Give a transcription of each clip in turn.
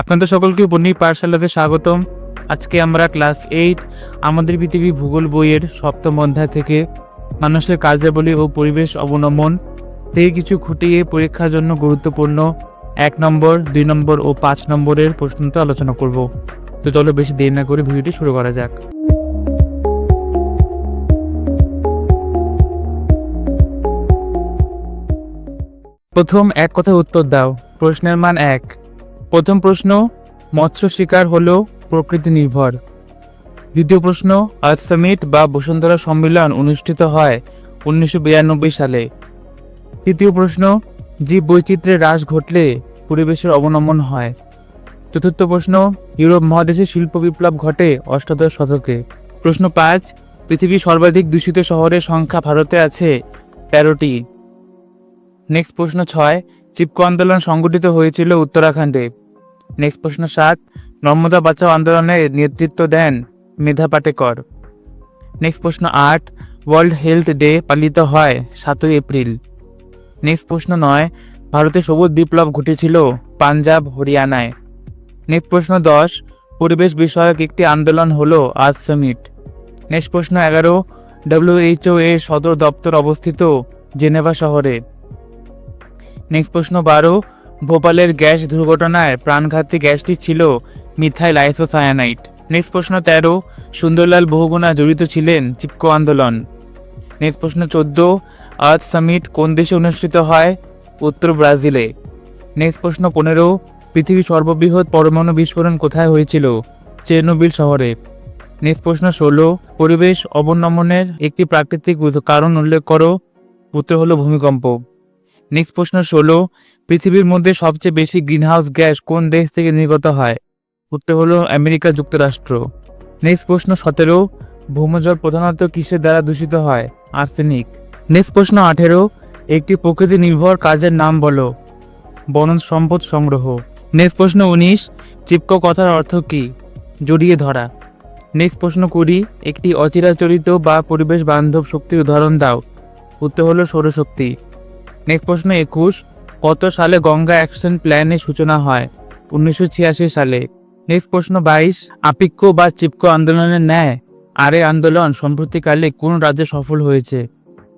আপনাদের সকলকে বন্যী পাঠশালাতে স্বাগতম। আজকে আমরা ক্লাস এইট, আমাদের পৃথিবী ভূগোল বইয়ের সপ্তম অধ্যায় থেকে মানুষের কার্যাবলী ও পরিবেশ অবলম্বন থেকে কিছু খুঁটিয়ে পরীক্ষার জন্য গুরুত্বপূর্ণ এক নম্বর, দুই নম্বর ও পাঁচ নম্বরের প্রশ্নটা আলোচনা করব। তো চলো বেশি দেরি না করে ভিডিওটি শুরু করা যাক। প্রথম এক কথা উত্তর দাও। প্রশ্নের মান এক। প্রথম প্রশ্ন, মৎস্য শিকার হল প্রকৃতি নির্ভর দ্বিতীয় প্রশ্ন আর্থ সামিট বা বসুন্ধরা সম্মেলন অনুষ্ঠিত হয় উনিশশো বিরানব্বই সালে। তৃতীয় প্রশ্ন, জীব বৈচিত্র্যের হ্রাস ঘটলে পরিবেশের অবনমন হয়। চতুর্থ প্রশ্ন, ইউরোপ মহাদেশে শিল্প বিপ্লব ঘটে অষ্টাদশ শতকে। প্রশ্ন পাঁচ, পৃথিবীর সর্বাধিক দূষিত শহরের সংখ্যা ভারতে আছে তেরোটি। নেক্সট প্রশ্ন ছয়, চিপকো আন্দোলন সংগঠিত হয়েছিল উত্তরাখণ্ডে। নেক্সট প্রশ্ন সাত, নর্মদা বাঁচাও আন্দোলনে নেতৃত্ব দেন মেধা পাটেকর। নেক্সট প্রশ্ন আট ওয়ার্ল্ড হেলথ ডে পালিত হয় সাতই এপ্রিল। নেক্সট প্রশ্ন নয়, ভারতে সবুজ বিপ্লব ঘটেছিল পাঞ্জাব, হরিয়ানায়। নেক্সট প্রশ্ন দশ, পরিবেশ বিষয়ক একটি আন্দোলন হলো আজ সামিট। নেক্সট প্রশ্ন এগারো ডব্লিউএইচও এর সদর দপ্তর অবস্থিত জেনেভা শহরে। নেক্সট প্রশ্ন বারো ভোপালের গ্যাস দুর্ঘটনায় প্রাণঘাতী গ্যাসটি ছিল মিথাইল আইসোসায়ানাইট নেক্সট প্রশ্ন তেরো, সুন্দরলাল বহুগুণা জড়িত ছিলেন চিপকো আন্দোলন। নেক্সট প্রশ্ন চোদ্দ আর্থ সামিট কোন দেশে অনুষ্ঠিত হয়? উত্তর ব্রাজিলে। নেক্সট প্রশ্ন পনেরো, পৃথিবীর সর্ববৃহৎ পরমাণু বিস্ফোরণ কোথায় হয়েছিল? চেরনোবিল শহরে। নেক্সট প্রশ্ন ষোলো, পরিবেশ অবনমনের একটি প্রাকৃতিক কারণ উল্লেখ করো, উত্তর হলো ভূমিকম্প। নেক্সট প্রশ্ন ষোলো পৃথিবীর মধ্যে সবচেয়ে বেশি গ্রিনহাউস গ্যাস কোন দেশ থেকে নির্গত হয়? উত্তর হলো আমেরিকা যুক্তরাষ্ট্র। নেক্সট প্রশ্ন, সতেরো, ভূমজল প্রধানত কিসের দ্বারা দূষিত হয়? আর্সেনিক। নেক্সট প্রশ্ন, আঠেরো, একটি প্রকৃতি নির্ভর কাজের নাম বলো। বনজ সম্পদ সংগ্রহ। নেক্সট প্রশ্ন, উনিশ, চিপকো কথার অর্থ কি? জড়িয়ে ধরা। নেক্সট প্রশ্ন, কুড়ি, একটি অচিরাচরিত বা পরিবেশ বান্ধব শক্তির উদাহরণ দাও। উত্তর হলো সৌরশক্তি। নেক্সট প্রশ্ন, একুশ কত সালে গঙ্গা অ্যাকশন প্ল্যানের সূচনা হয়? উনিশশো ছিয়াশি সালে। নেক্সট প্রশ্ন বাইশ। আপিক্কো বা চিপকো আন্দোলনের ন্যায় আরে আন্দোলন সম্প্রতিকালে কোন রাজ্যে সফল হয়েছে?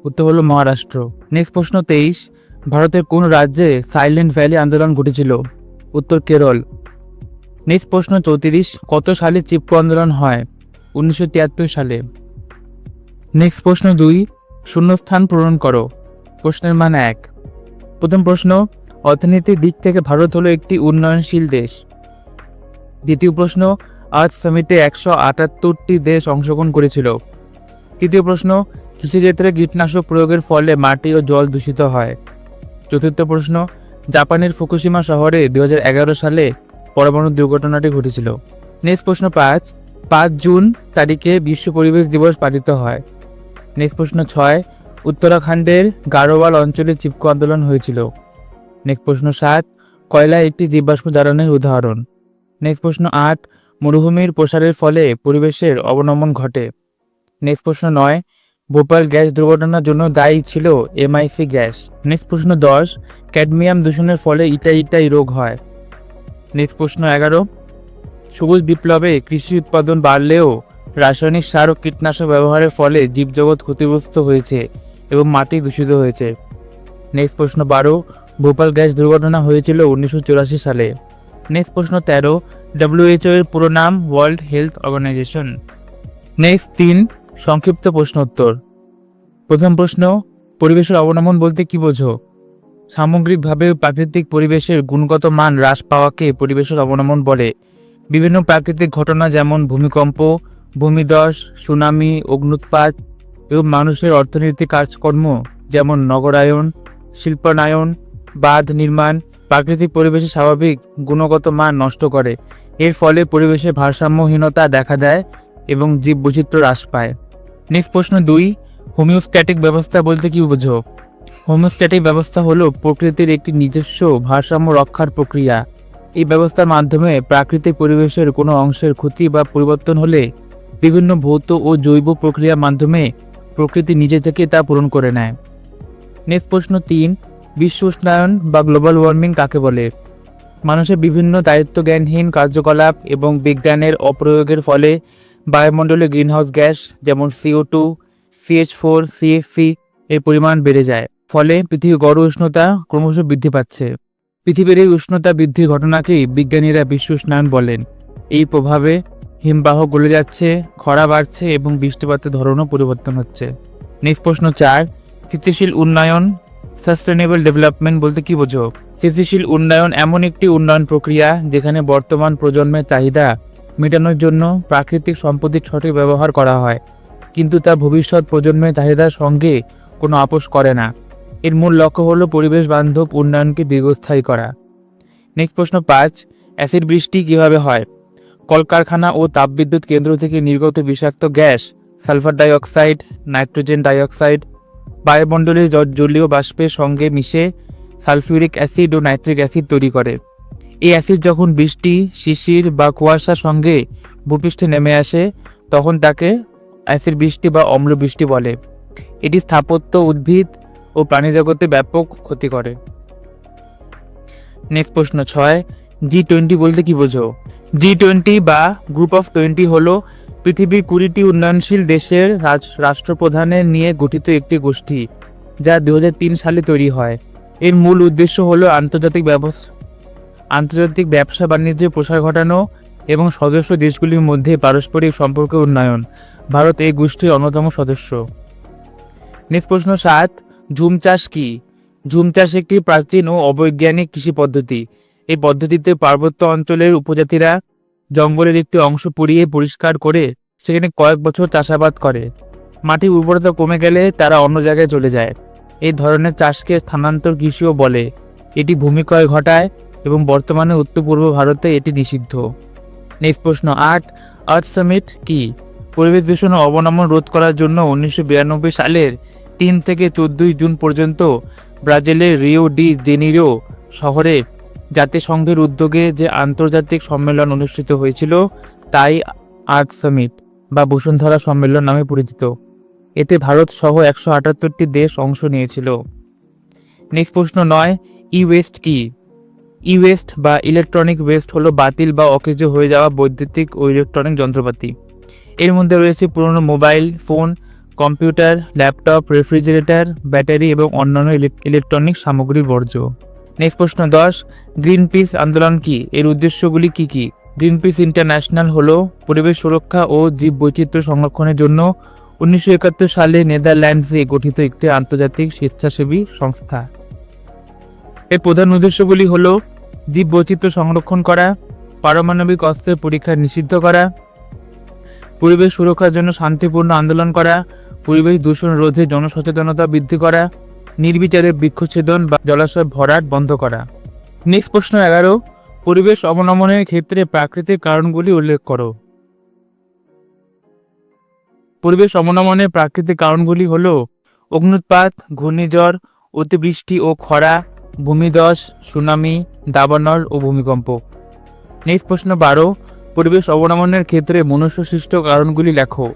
উত্তর হলো মহারাষ্ট্র। নেক্সট প্রশ্ন তেইশ। ভারতের কোন রাজ্যে সাইলেন্ট ভ্যালি আন্দোলন ঘটেছিল? উত্তর কেরল। নেক্সট প্রশ্ন চৌত্রিশ। কত সালে চিপকো আন্দোলন হয়? উনিশশো তিয়াত্তর সালে। নেক্সট প্রশ্ন দুই। শূন্যস্থান পূরণ করো। প্রশ্নের মান এক। প্রথম প্রশ্ন অর্থনৈতিক দিক থেকে ভারত হলো একটি উন্নয়নশীল দেশ। দ্বিতীয় প্রশ্ন, আজ সামিটে একশো আটাত্তরটি দেশ অংশগ্রহণ করেছিল। তৃতীয় প্রশ্ন, কৃষিক্ষেত্রে কীটনাশক প্রয়োগের ফলে মাটি ও জল দূষিত হয়। চতুর্থ প্রশ্ন, জাপানের ফুকুশিমা শহরে দু হাজার এগারো সালে পরমাণু দুর্ঘটনাটি ঘটেছিল। নেক্সট প্রশ্ন পাঁচ পাঁচ জুন তারিখে বিশ্ব পরিবেশ দিবস পালিত হয়। নেক্সট প্রশ্ন ছয় উত্তরাখণ্ডের গারোয়াল অঞ্চলে চিপকো আন্দোলন হয়েছিল। নেক্সট প্রশ্ন সাত, কয়লা একটি জীবাশ্ম জ্বালানির উদাহরণ। নেক্সট প্রশ্ন আট, মরুভূমির প্রসারের ফলে পরিবেশের অবনমন ঘটে। নেক্সট প্রশ্ন নয়, ভোপাল গ্যাস দুর্ঘটনার জন্য দায়ী ছিল এমআইসি গ্যাস। নেক্সট প্রশ্ন দশ, ক্যাডমিয়াম দূষণের ফলে ইটাই ইটাই রোগ হয়। নেক্সট প্রশ্ন এগারো, সবুজ বিপ্লবে কৃষি উৎপাদন বাড়লেও রাসায়নিক সার ও কীটনাশক ব্যবহারের ফলে জীবজগৎ ক্ষতিগ্রস্ত হয়েছে। এবং মাটি দূষিত হয়েছে। নেক্সট প্রশ্ন বারো, ভোপাল গ্যাস দুর্ঘটনা হয়েছিল উনিশশো চুরাশি সালে। নেক্সট প্রশ্ন তেরো ডব্লিউএইচও এর পুরো নাম ওয়ার্ল্ড হেলথ অর্গানাইজেশন নেক্সট তিন, সংক্ষিপ্ত প্রশ্ন উত্তর। প্রথম প্রশ্ন, পরিবেশের অবনমন বলতে কি বোঝো? সামগ্রিকভাবে প্রাকৃতিক পরিবেশের গুণগত মান হ্রাস পাওয়াকে পরিবেশের অবনমন বলে। বিভিন্ন প্রাকৃতিক ঘটনা যেমন ভূমিকম্প, ভূমিধস, সুনামি অগ্নুৎপাত এবং মানুষের অর্থনৈতিক কাজকর্ম, যেমন নগরায়ন, শিল্পায়ন, বাঁধ নির্মাণ, প্রাকৃতিক পরিবেশে স্বাভাবিক গুণগত মান নষ্ট করে। এর ফলে পরিবেশে ভারসাম্যহীনতা দেখা দেয় এবং জীববৈচিত্র্য হ্রাস পায়। নেক্সট প্রশ্ন দুই, হোমিওস্ট্যাটিক ব্যবস্থা বলতে কি বোঝো? হোমিওস্ট্যাটিক ব্যবস্থা হলো প্রকৃতির একটি নিজস্ব ভারসাম্য রক্ষার প্রক্রিয়া। এই ব্যবস্থার মাধ্যমে প্রাকৃতিক পরিবেশের কোনো অংশের ক্ষতি বা পরিবর্তন হলে বিভিন্ন ভৌত ও জৈব প্রক্রিয়ার মাধ্যমে প্রকৃতি নিজে থেকে তা পূরণ করে নেয়। নেক্সট প্রশ্ন তিন, বিশ্ব উষ্ণায়ন বা গ্লোবাল ওয়ার্মিং কাকে বলে? মানুষের বিভিন্ন দায়িত্ব জ্ঞানহীন কার্যকলাপ এবং বিজ্ঞানের অপ্রয়োগের ফলে বায়ুমণ্ডলে গ্রিনহাউস গ্যাস যেমন CO two CH four CFC এর পরিমাণ বেড়ে যায়। ফলে পৃথিবীর গড় উষ্ণতা ক্রমশ বৃদ্ধি পাচ্ছে। পৃথিবীর এই উষ্ণতা বৃদ্ধির ঘটনাকেই বিজ্ঞানীরা বিশ্ব উষ্ণায়ন বলেন। এই প্রভাবে হিমবাহ গলে যাচ্ছে, খরা বাড়ছে এবং বৃষ্টিপাতের ধরনও পরিবর্তন হচ্ছে। নেক্সট প্রশ্ন চার, স্থিতিশীল উন্নয়ন সাস্টেনেবল ডেভেলপমেন্ট বলতে কি বোঝো? স্থিতিশীল উন্নয়ন এমন একটি উন্নয়ন প্রক্রিয়া যেখানে বর্তমান প্রজন্মের চাহিদা মেটানোর জন্য প্রাকৃতিক সম্পত্তির সঠিক ব্যবহার করা হয়, কিন্তু তা ভবিষ্যৎ প্রজন্মের চাহিদার সঙ্গে কোনো আপোষ করে না। এর মূল লক্ষ্য হলো পরিবেশ বান্ধব উন্নয়নকে দীর্ঘস্থায়ী করা। নেক্সট প্রশ্ন পাঁচ, অ্যাসিড বৃষ্টি কীভাবে হয়? কলকারখানা ও তাপবিদ্যুৎ কেন্দ্র থেকে নির্গত বিষাক্ত gas, sulphur dioxide, nitrogen dioxide বায়ুমণ্ডলের জ- জলীয় বাষ্পের সঙ্গে মিশে সালফিউরিক অ্যাসিড ও নাইট্রিক অ্যাসিড তৈরি করে। এই অ্যাসিড যখন বৃষ্টি, শিশির বা কুয়াশার সঙ্গে ভূপৃষ্ঠে নেমে আসে, তখন তাকে অ্যাসিড বৃষ্টি বা অম্ল বৃষ্টি বলে। এটি স্থাপত্য, উদ্ভিদ ও প্রাণীজগতে ব্যাপক ক্ষতি করে। নেক্সট প্রশ্ন ছয়, জি টোয়েন্টি বলতে কি বোঝো? জি টোয়েন্টি বা গ্রুপ অফ টোয়েন্টি হলো পৃথিবীর কুড়িটি উন্নয়নশীল দেশের রাষ্ট্রপ্রধানের নিয়ে গঠিত একটি গোষ্ঠী, যা দু হাজার তিন সালে তৈরি হয়। এর মূল উদ্দেশ্য হল আন্তর্জাতিক ব্যবস্থা আন্তর্জাতিক ব্যবসা বাণিজ্যে প্রসার ঘটানো এবং সদস্য দেশগুলির মধ্যে পারস্পরিক সম্পর্কের উন্নয়ন। ভারত এই গোষ্ঠীর অন্যতম সদস্য। নেক্সট প্রশ্ন সাত, ঝুম চাষ কি? ঝুম চাষ একটি প্রাচীন ও অবৈজ্ঞানিক কৃষি পদ্ধতি। এই পদ্ধতিতে পার্বত্য অঞ্চলের উপজাতিরা জঙ্গলের একটি অংশ পুড়িয়ে পরিষ্কার করে সেখানে কয়েক বছর চাষাবাদ করে। মাটির উর্বরতা কমে গেলে তারা অন্য জায়গায় চলে যায়। এই ধরনের চাষকে স্থানান্তর কৃষিও বলে। এটি ভূমিক্ষয় ঘটায় এবং বর্তমানে উত্তর পূর্ব ভারতে এটি নিষিদ্ধ। নেক্সট প্রশ্ন আট আর্থ সামিট কি? পরিবেশ দূষণ ও অবনমন রোধ করার জন্য উনিশশো বিরানব্বই সালের তিন থেকে চোদ্দই জুন পর্যন্ত ব্রাজিলের রিও ডি জেনিরো শহরে জাতিসংঘের উদ্যোগে যে আন্তর্জাতিক সম্মেলন অনুষ্ঠিত হয়েছিল, তাই আর্থ সামিট বা বসুন্ধরা সম্মেলন নামে পরিচিত। এতে ভারত সহ একশো আটাত্তরটি দেশ অংশ নিয়েছিল। নেক্সট প্রশ্ন নয়, ই ওয়েস্ট কি? ই ওয়েস্ট বা ইলেকট্রনিক ওয়েস্ট হলো বাতিল বা অকেজ হয়ে যাওয়া বৈদ্যুতিক ও ইলেকট্রনিক যন্ত্রপাতি। এর মধ্যে রয়েছে পুরনো mobile, phone, computer, laptop, refrigerator, battery এবং অন্যান্য ইলেক- ইলেকট্রনিক সামগ্রীর বর্জ্য। নেক্সট প্রশ্ন দশ গ্রিন পিস আন্দোলন কি? এর উদ্দেশ্যগুলি কি কি? গ্রিন পিস ইন্টারন্যাশনাল হল পরিবেশ সুরক্ষা ও জীব বৈচিত্র্য সংরক্ষণের জন্য উনিশশো একাত্তর সালে নেদারল্যান্ডসে গঠিত একটি আন্তর্জাতিক স্বেচ্ছাসেবী সংস্থা। এর প্রধান উদ্দেশ্যগুলি হল জীব বৈচিত্র্য সংরক্ষণ করা, পারমাণবিক অস্ত্রের পরীক্ষা নিষিদ্ধ করা, পরিবেশ সুরক্ষার জন্য শান্তিপূর্ণ আন্দোলন করা, পরিবেশ দূষণ রোধে জনসচেতনতা বৃদ্ধি করা নির্বিচারে বৃক্ষছেদন বা জলাশয় ভরাট বন্ধ করা। নেক্সট প্রশ্ন এগারো, পরিবেশ অবনমনের ক্ষেত্রে প্রাকৃতিক কারণগুলি উল্লেখ করো। পরিবেশ অবনমনের প্রাকৃতিক কারণগুলি হল অগ্নুৎপাত ঘূর্ণিঝড়, অতিবৃষ্টি ও খরা, ভূমিধস, সুনামি, দাবানল ও ভূমিকম্প। নেক্সট প্রশ্ন বারো, পরিবেশ অবনমনের ক্ষেত্রে মনুষ্যসৃষ্ট কারণগুলি লেখো।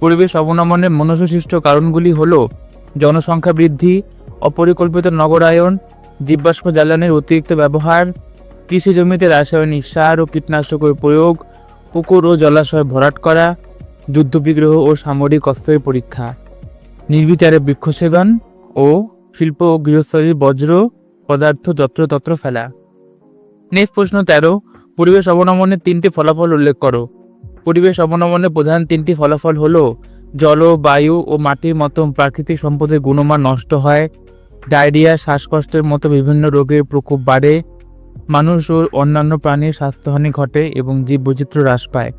পরিবেশ অবনমনের মনুষ্যসৃষ্ট কারণগুলি হল জনসংখ্যা বৃদ্ধি অপরিকল্পিত নগরায়ন জীবাশ্ম জ্বালানির অতিরিক্ত ব্যবহার, কৃষি জমিতে রাসায়নিক সার ও কীটনাশকের প্রয়োগ, পুকুর ও জলাশয় ভরাট করা যুদ্ধবিগ্রহ ও সামরিক অস্ত্রের পরীক্ষা, নির্বিচারে বৃক্ষছেদন ও শিল্প ও গৃহস্থলীর বজ্র পদার্থ যত্রতত্র ফেলা। নেক্সট প্রশ্ন তেরো, পরিবেশ অবনমনের তিনটি ফলাফল উল্লেখ করো। পরিবেশ অবনমনের প্রধান তিনটি ফলাফল হলো, জল, বায়ু ও মাটির মতো প্রাকৃতিক সম্পদের গুণমান নষ্ট হয় ডায়রিয়া, শ্বাসকষ্টের মতো বিভিন্ন রোগের প্রকোপ বাড়ে, মানুষ ও অন্যান্য প্রাণীর স্বাস্থ্যহানি ঘটে এবং জীববৈচিত্র্য হ্রাস পায়।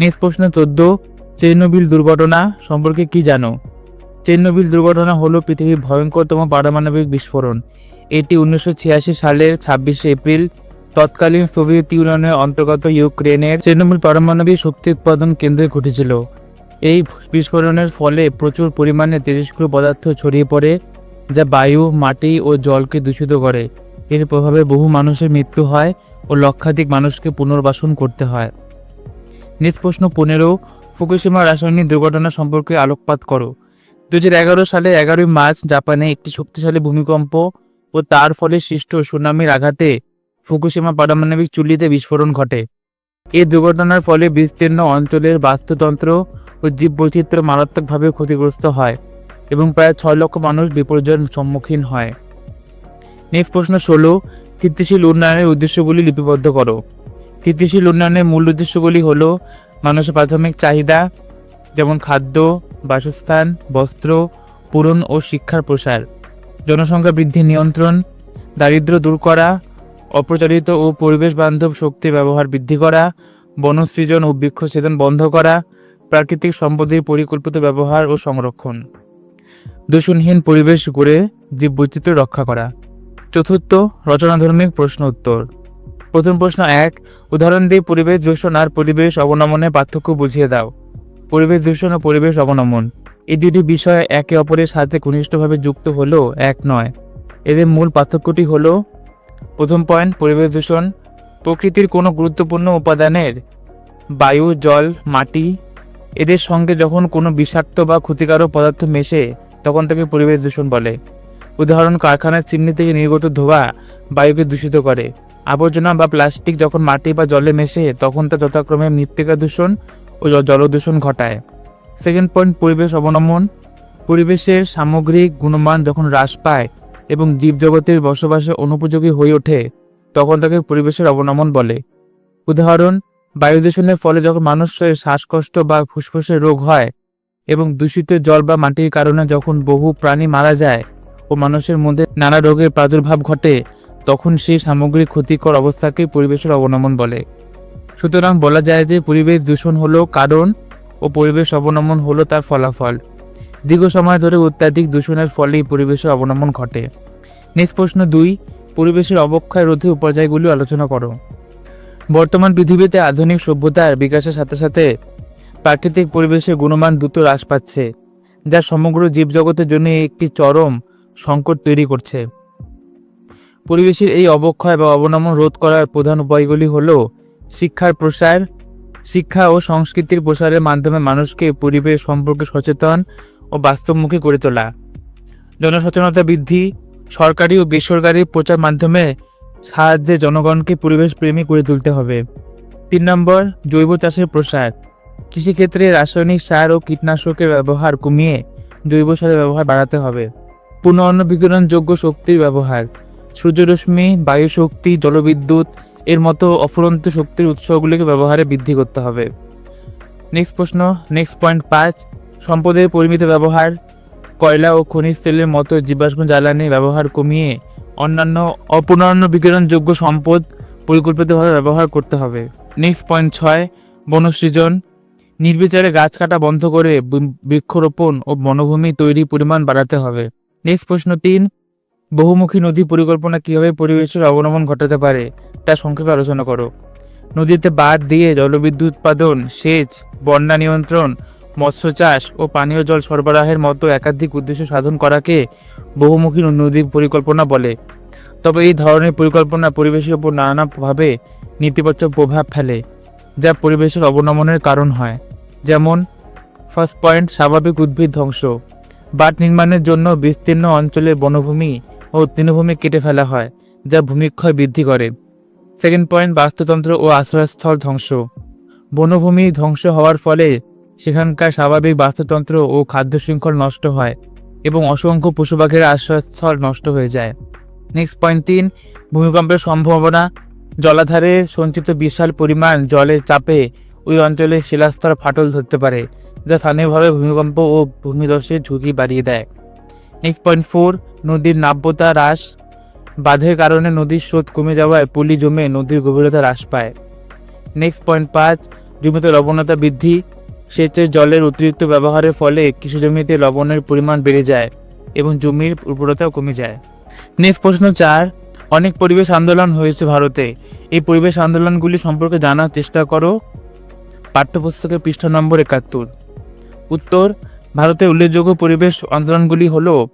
নেক্সট প্রশ্ন চোদ্দ, চেরনোবিল দুর্ঘটনা সম্পর্কে কি জানো? চেরনোবিল দুর্ঘটনা হলো পৃথিবীর ভয়ঙ্করতম পারমাণবিক বিস্ফোরণ। এটি উনিশশো ছিয়াশি সালের ছাব্বিশে এপ্রিল, তৎকালীন সোভিয়েত ইউনিয়নের অন্তর্গত ইউক্রেনের চেরনোবিল পারমাণবিক শক্তি উৎপাদন কেন্দ্রে ঘটেছিল। এই বিস্ফোরণের ফলে প্রচুর পরিমাণে তেজস্ক্রিয় পদার্থ ছড়িয়ে পড়ে যা বায়ু, মাটি ও জলকে দূষিত করে। এর প্রভাবে বহু মানুষের মৃত্যু হয় ও লক্ষাধিক মানুষকে পুনর্বাসন করতে হয়। নেক্সট প্রশ্ন পনেরো, ফুকুশিমা রাসায়নিক দুর্ঘটনা সম্পর্কে আলোকপাত করো। দুই হাজার এগারো সালে এগারোই মার্চ জাপানে একটি শক্তিশালী ভূমিকম্প ও তার ফলে সৃষ্ট সুনামির আঘাতে ফুকুশিমা পারমাণবিক চুল্লিতে বিস্ফোরণ ঘটে। এই দুর্ঘটনার ফলে বিস্তীর্ণ অঞ্চলের বাস্তুতন্ত্র ও জীববৈচিত্র্য মারাত্মকভাবে ক্ষতিগ্রস্ত হয়। এবং প্রায় ছয় লক্ষ মানুষ বিপর্যয়ের সম্মুখীন হয়। নেক্সট প্রশ্ন ষোলো, স্থিতিশীল উন্নয়নের উদ্দেশ্যগুলি লিপিবদ্ধ করো। স্থিতিশীল উন্নয়নের মূল উদ্দেশ্যগুলি হল মানুষের প্রাথমিক চাহিদা, যেমন খাদ্য, বাসস্থান, বস্ত্র, পূরণ ও শিক্ষার প্রসার, জনসংখ্যা বৃদ্ধি নিয়ন্ত্রণ দারিদ্র্য দূর করা অপ্রচারিত ও পরিবেশ বান্ধব শক্তি ব্যবহার বৃদ্ধি করা, বনসৃজন ও বৃক্ষছেদন বন্ধ করা, প্রাকৃতিক সম্পদের পরিকল্পিত ব্যবহার ও সংরক্ষণ। দূষণহীন পরিবেশ গড়ে জীববৈচিত্র্য রক্ষা করা। চতুর্থ রচনাধর্মিক প্রশ্ন উত্তর। প্রথম প্রশ্ন এক, উদাহরণ দিয়ে পরিবেশ দূষণ আর পরিবেশ অবনমনের পার্থক্য বুঝিয়ে দাও। পরিবেশ দূষণ ও পরিবেশ অবনমন, এই দুটি বিষয় একে অপরের সাথে ঘনিষ্ঠভাবে যুক্ত হলেও এক নয়। এদের মূল পার্থক্যটি হলো, প্রথম পয়েন্ট, পরিবেশ দূষণ, প্রকৃতির কোনো গুরুত্বপূর্ণ উপাদানের বায়ু, জল, মাটি, এদের সঙ্গে যখন কোনো বিষাক্ত বা ক্ষতিকারক পদার্থ মেশে তখন তাকে পরিবেশ দূষণ বলে। উদাহরণ, কারখানার চিমনি থেকে নির্গত ধোঁয়া বায়ুকে দূষিত করে। আবর্জনা বা প্লাস্টিক যখন মাটি বা জলে মেশে, তখন তা যথাক্রমে মৃত্তিকা দূষণ ও জলদূষণ ঘটায়। সেকেন্ড পয়েন্ট পরিবেশ অবনমন। পরিবেশের সামগ্রিক গুণমান যখন হ্রাস পায় এবং জীবজগতের বসবাসে অনুপযোগী হয়ে ওঠে, তখন তাকে পরিবেশের অবনমন বলে। উদাহরণ, বায়ু দূষণের ফলে যখন মানুষের শ্বাসকষ্ট বা ফুসফুসের রোগ হয় এবং দূষিত জল বা মাটির কারণে যখন বহু প্রাণী মারা যায় ও মানুষের মধ্যে নানা রোগের প্রাদুর্ভাব ঘটে, তখন সেই সামগ্রিক ক্ষতিকর অবস্থাকে পরিবেশের অবনমন বলে। সুতরাং বলা যায় যে পরিবেশ দূষণ হলো কারণ ও পরিবেশ অবনমন হলো তার ফলাফল। দীর্ঘ সময় ধরে অত্যাধিক দূষণের ফলেই পরিবেশের অবনমন ঘটে। নেক্সট প্রশ্ন দুই, পরিবেশের অবক্ষয় রোধে উপায়গুলি আলোচনা করো। বর্তমান পৃথিবীতে আধুনিক সভ্যতার বিকাশের সাথে সাথে প্রাকৃতিক পরিবেশের গুণমান দ্রুত হ্রাস পাচ্ছে, যা সমগ্র জীবজগতের জন্য একটি চরম সংকট তৈরি করছে। পরিবেশের এই অবক্ষয় বা অবনমন রোধ করার প্রধান উপায়গুলি হল শিক্ষার প্রসার, শিক্ষা ও সংস্কৃতির প্রসারের মাধ্যমে মানুষকে পরিবেশ সম্পর্কে সচেতন ও বাস্তবমুখী করে তোলা। জনসচেতনতা বৃদ্ধি, সরকারি ও বেসরকারি প্রচার মাধ্যমে সাহায্যে জনগণকে পরিবেশ প্রেমী করে তুলতে হবে। তিন নম্বর, জৈব চাষের প্রসার। কৃষিক্ষেত্রে রাসায়নিক সার ও কীটনাশকের ব্যবহার কমিয়ে জৈব সারের ব্যবহার বাড়াতে হবে। পুনর্ন বিকিরণযোগ্য শক্তির ব্যবহার। সূর্যরশ্মি, বায়ুশক্তি, জলবিদ্যুৎ, এর মতো অফুরন্ত শক্তির উৎসগুলিকে ব্যবহারে বৃদ্ধি করতে হবে। নেক্সট প্রশ্ন, নেক্সট পয়েন্ট পাঁচ, সম্পদের পরিমিত ব্যবহার। কয়লা ও খনিজ তেলের মতো জীবাশ্ম জ্বালানি ব্যবহার কমিয়ে অন্যান্য অপুনর্ণ বিকিরণযোগ্য সম্পদ পরিকল্পিতভাবে ব্যবহার করতে হবে। নেক্সট পয়েন্ট ছয়, বনসৃজন। নির্বিচারে গাছ কাটা বন্ধ করে বৃক্ষরোপণ ও বনভূমি তৈরি পরিমাণ বাড়াতে হবে। নেক্সট প্রশ্ন তিন, বহুমুখী নদী পরিকল্পনা কীভাবে পরিবেশের অবনমন ঘটাতে পারে, তা সংক্ষেপে আলোচনা করো। নদীতে বাঁধ দিয়ে জলবিদ্যুৎ উৎপাদন, সেচ, বন্যা নিয়ন্ত্রণ, মৎস্য চাষ ও পানীয় জল সরবরাহের মতো একাধিক উদ্দেশ্য সাধন করাকে বহুমুখী নদী পরিকল্পনা বলে। তবে এই ধরনের পরিকল্পনা পরিবেশের উপর নানাভাবে নেতিবাচক প্রভাব ফেলে। যা পরিবেশের অবনমনের কারণ হয়, যেমন ফার্স্ট পয়েন্ট স্বাভাবিক উদ্ভিদ ধ্বংস। বাট নির্মাণের জন্য বিস্তীর্ণ অঞ্চলের বনভূমি ও তৃণভূমি কেটে ফেলা হয়, যা ভূমিক্ষয় বৃদ্ধি করে। সেকেন্ড পয়েন্ট বাস্তুতন্ত্র ও আশ্রয়স্থল ধ্বংস। বনভূমি ধ্বংস হওয়ার ফলে সেখানকার স্বাভাবিক বাস্তুতন্ত্র ও খাদ্য শৃঙ্খল নষ্ট হয় এবং অসংখ্য পশু পাখির আশ্রয়স্থল নষ্ট হয়ে যায়। নেক্সট পয়েন্ট তিন, ভূমিকম্পের সম্ভাবনা জলাধারে সঞ্চিত বিশাল পরিমাণ জলের চাপে ওই অঞ্চলে শিলাস্তর ফাটল ধরতে পারে, যা স্থানীয়ভাবে ভূমিকম্প ও ভূমিধসের ঝুঁকি বাড়িয়ে দেয়। নেক্সট পয়েন্ট ফোর, নদীর নাব্যতা হ্রাস। বাঁধের কারণে নদীর স্রোত কমে যাওয়ায় পলি জমে নদীর গভীরতা হ্রাস পায়। নেক্সট পয়েন্ট পাঁচ, জমিতে লবণতা বৃদ্ধি। সেচের জলের অতিরিক্ত ব্যবহারের ফলে কৃষি জমিতে লবণের পরিমাণ বেড়ে যায় এবং জমির উর্বরতাও কমে যায়। নেক্সট প্রশ্ন চার অনেক পরিবেশ আন্দোলন হয়েছে ভারতে। এই পরিবেশ আন্দোলনগুলি সম্পর্কে জানার চেষ্টা করো। পাঠ্যপুস্তকের পৃষ্ঠা নম্বর একাত্তর। উত্তর, ভারতের উল্লেখযোগ্য পরিবেশ আন্দোলনগুলি হলো,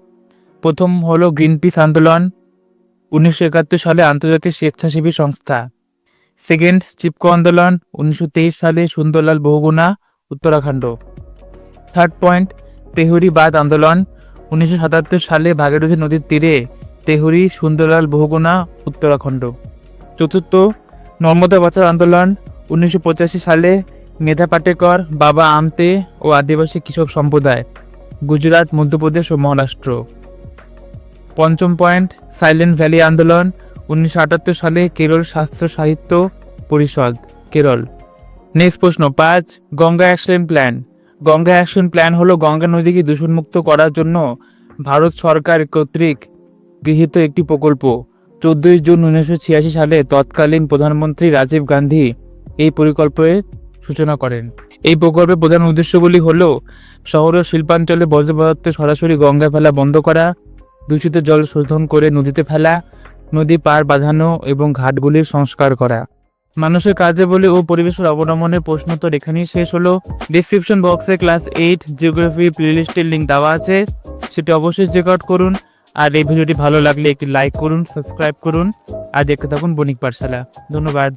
প্রথম হলো গ্রিন পিস আন্দোলন, উনিশশো একাত্তর সালে আন্তর্জাতিক স্বেচ্ছাসেবী সংস্থা। সেকেন্ড, চিপকো আন্দোলন, উনিশশো তেইশ সালে সুন্দরলাল বহুগুণা, উত্তরাখণ্ড। থার্ড পয়েন্ট তেহরি বাদ আন্দোলন, উনিশশো সাতাত্তর সালে ভাগীরথী নদীর তীরে তেহরি, সুন্দরলাল, বহুগুণা, উত্তরাখণ্ড। চতুর্থ, নর্মদা বাঁচাও আন্দোলন, উনিশশো পঁচাশি সালে মেধা পাটেকর, বাবা আমতে ও আদিবাসী কৃষক সম্প্রদায়, গুজরাট, মধ্যপ্রদেশ ও মহারাষ্ট্র। পঞ্চম পয়েন্ট, সাইলেন্ট ভ্যালি আন্দোলন, উনিশশো আটাত্তর সালে কেরল শাস্ত্র সাহিত্য পরিষদ, কেরল। নেক্সট প্রশ্ন, পাঁচ, Ganga action plan. Ganga action plan হলো গঙ্গা নদীকে দূষণমুক্ত করার জন্য ভারত সরকার কর্তৃক গৃহীত একটি প্রকল্প। চোদ্দই জুন উনিশশো ছিয়াশি সালে তৎকালীন প্রধানমন্ত্রী রাজীব গান্ধী এই পরিকল্পের সূচনা করেন। এই প্রকল্পের প্রধান উদ্দেশ্যগুলি হল, শহর ও শিল্পাঞ্চলে বর্জ্য পদার্থ সরাসরি গঙ্গায় ফেলা, বন্ধ করা, দূষিত জল শোধন করে নদীতে ফেলা, নদী পার বাঁধানো এবং ঘাটগুলির সংস্কার করা। মানুষের কাজে বলে ও পরিবেশের অবলম্বনের প্রশ্নোত্তর এখানেই শেষ হলো। ডিসক্রিপশন বক্সে ক্লাস এইট জিওগ্রাফি প্লেলিস্টের লিঙ্ক দেওয়া আছে। সেটি অবশ্যই চেক করুন। আর এই ভিডিওটি ভালো লাগলে একটি লাইক করুন সাবস্ক্রাইব করুন, আর দেখতে থাকুন বণিক পাঠশালা। ধন্যবাদ।